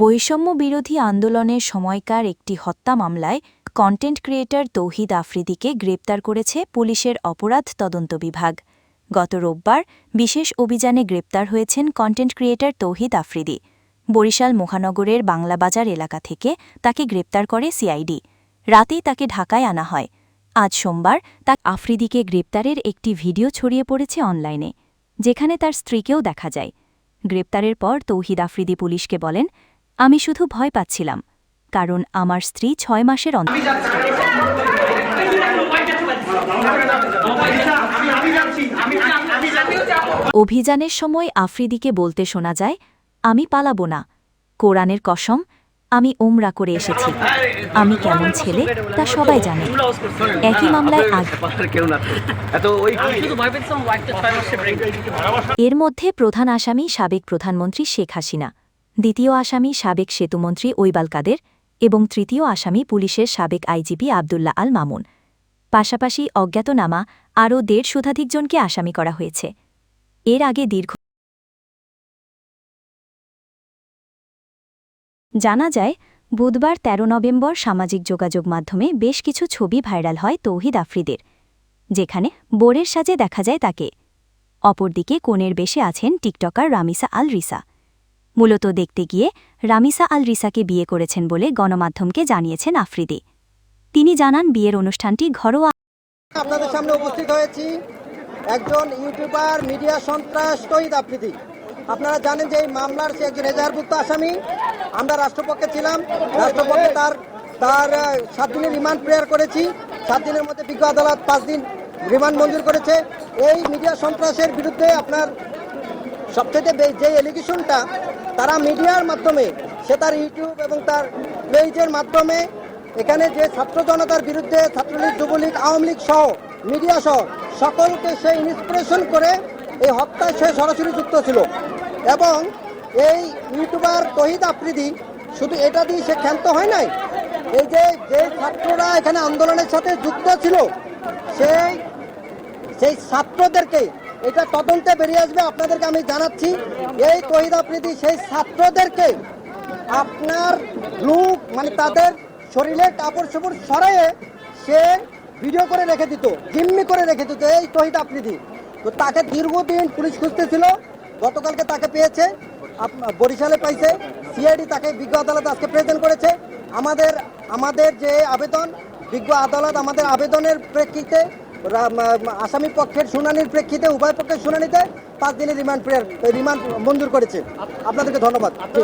বৈষম্য বিরোধী আন্দোলনের সময়কার একটি হত্যা মামলায় কন্টেন্ট ক্রিয়েটর তৌহিদ আফ্রিদিকে গ্রেপ্তার করেছে পুলিশের অপরাধ তদন্ত বিভাগ। গত রোববার বিশেষ অভিযানে গ্রেপ্তার হয়েছেন কন্টেন্ট ক্রিয়েটর তৌহিদ আফ্রিদি। বরিশাল মহানগরের বাংলাবাজার এলাকা থেকে তাকে গ্রেপ্তার করে সিআইডি রাতেই তাকে ঢাকায় আনা হয়। আজ সোমবার তা আফ্রিদিকে গ্রেপ্তারের একটি ভিডিও ছড়িয়ে পড়েছে অনলাইনে, যেখানে তার স্ত্রীকেও দেখা যায়। গ্রেপ্তারের পর তৌহিদ আফ্রিদি পুলিশকে বলেন আমি শুধু ভয় পাচ্ছিলাম কারণ আমার স্ত্রী ছয় মাসের অন্ত অভিযানের সময় আফ্রিদিকে বলতে শোনা যায় আমি পালাবো না। কোরআনের কসম আমি ওমরা করে এসেছি। আমি কেমন ছেলে তা সবাই জানে। একই মামলায় আগ এর মধ্যে প্রধান আসামি সাবেক প্রধানমন্ত্রী শেখ হাসিনা। দ্বিতীয় আসামি সাবেক সেতুমন্ত্রী ঐবাল কাদের এবং তৃতীয় আসামি পুলিশের সাবেক আইজিপি আবদুল্লাহ আল মামুন। পাশাপাশি অজ্ঞাতনামা আরও দেড় শতাধিক জনকে আসামি করা হয়েছে। এর আগে দীর্ঘ জানা যায়, বুধবার ১৩ নভেম্বর সামাজিক যোগাযোগ মাধ্যমে বেশ কিছু ছবি ভাইরাল হয় তৌহিদ আফ্রিদের, যেখানে বোরের সাজে দেখা যায় তাকে। অপরদিকে কোণের বেশে আছেন টিকটকার রামিসা আল রিসা মূলত দেখতে গিয়ে রামিসা আল রিসাকে বিয়ে করেছেন বলে গণমাধ্যমকে জানিয়েছেন আফ্রিদি। তিনি জানান, বিয়ের অনুষ্ঠানটি ঘরোয়া আপনাদের সামনে উপস্থিত হয়েছি একজন ইউটিউবার, মিডিয়া সন্ত্রাস তহিদ আফ্রিদি। আপনারা জানেন যে এই মামলার সে একজন এজাহারভুক্ত আসামি। আমরা রাষ্ট্রপক্ষে ছিলাম। রাষ্ট্রপক্ষে তার তার সাত দিনের রিমান্ড প্রেয়ার করেছি। সাত দিনের মধ্যে বিজ্ঞ আদালত পাঁচ দিন রিমান্ড মঞ্জুর করেছে। এই মিডিয়া সন্ত্রাসের বিরুদ্ধে আপনার বে- যে এলিগেশনটা তারা মিডিয়ার মাধ্যমে, সে তার ইউটিউব এবং তার পেজের মাধ্যমে এখানে যে ছাত্র জনতার বিরুদ্ধে ছাত্রলীগ, যুবলীগ, আওয়ামী লীগ সহ মিডিয়া সহ সকলকে সে ইন্সপিরেশন করে এই হত্যায় সে সরাসরি যুক্ত ছিল। এবং এই ইউটিউবার তহিদ আফ্রিদি, শুধু এটা দিয়ে সে ক্ষান্ত হয় নাই, এই যে যে ছাত্ররা এখানে আন্দোলনের সাথে যুক্ত ছিল, সেই সেই ছাত্রদেরকে এটা তদন্তে বেরিয়ে আসবে, আপনাদেরকে আমি জানাচ্ছি। এই তহিদ আফ্রিদি সেই ছাত্রদেরকে আপনার লুক মানে তাদের শরীরে কাপড় চোপড় সরাইয়ে সে ভিডিও করে রেখে দিত জিম্মি করে রেখে দিত, এই তহিদ আফ্রিদি তো তাকে দীর্ঘদিন পুলিশ খুঁজতেছিল, গতকালকে তাকে পেয়েছে বরিশালে পাইছে, সিআইডি তাকে বিজ্ঞ আদালত আজকে প্রেজেন্ট করেছে। আমাদের আমাদের যে আবেদন, বিজ্ঞ আদালত আমাদের আবেদনের প্রেক্ষিতে আসামি পক্ষের শুনানির প্রেক্ষিতে, উভয় পক্ষের শুনানিতে পাঁচ দিনের রিমান্ড প্রেয়ার, রিমান্ড মঞ্জুর করেছে। আপনাদেরকে ধন্যবাদ।